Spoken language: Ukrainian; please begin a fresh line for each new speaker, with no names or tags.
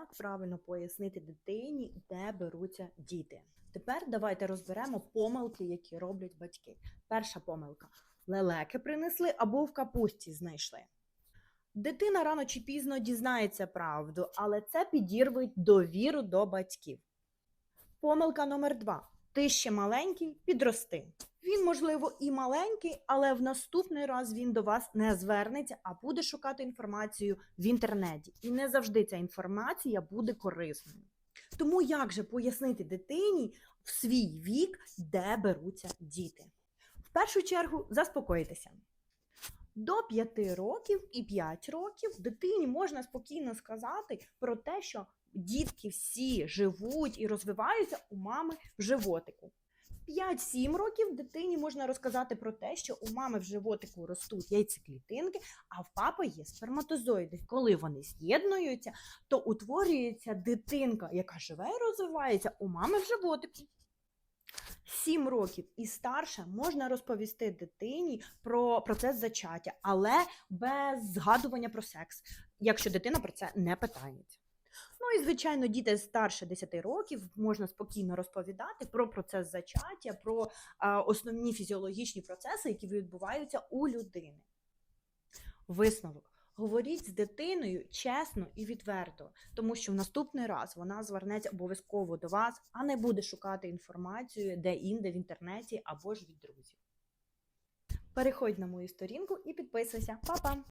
як правильно пояснити дитині, де беруться діти. Тепер давайте розберемо помилки, які роблять батьки. Перша помилка: лелеки принесли або в капусті знайшли. Дитина рано чи пізно дізнається правду, але це підірвить довіру до батьків. Помилка номер два. Ти ще маленький, підрости. Він, можливо, і маленький, але в наступний раз він до вас не звернеться, а буде шукати інформацію в інтернеті. І не завжди ця інформація буде корисною. Тому як же пояснити дитині в свій вік, де беруться діти? В першу чергу заспокойтеся. До 5 років і 5 років дитині можна спокійно сказати про те, що дітки всі живуть і розвиваються у мами в животику. 5-7 років дитині можна розказати про те, що у мами в животику ростуть яйцеклітинки, а в папи є сперматозоїди. Коли вони з'єднуються, то утворюється дитинка, яка живе і розвивається у мами в животику. 7 років і старше можна розповісти дитині про процес зачаття, але без згадування про секс, якщо дитина про це не питається. І звичайно, діти старше 10 років можна спокійно розповідати про процес зачаття, про основні фізіологічні процеси, які відбуваються у людини. Висновок. Говоріть з дитиною чесно і відверто, тому що в наступний раз вона звернеться обов'язково до вас, а не буде шукати інформацію де-інде в інтернеті або ж від друзів. Переходь на мою сторінку і підписуйся. Па-па!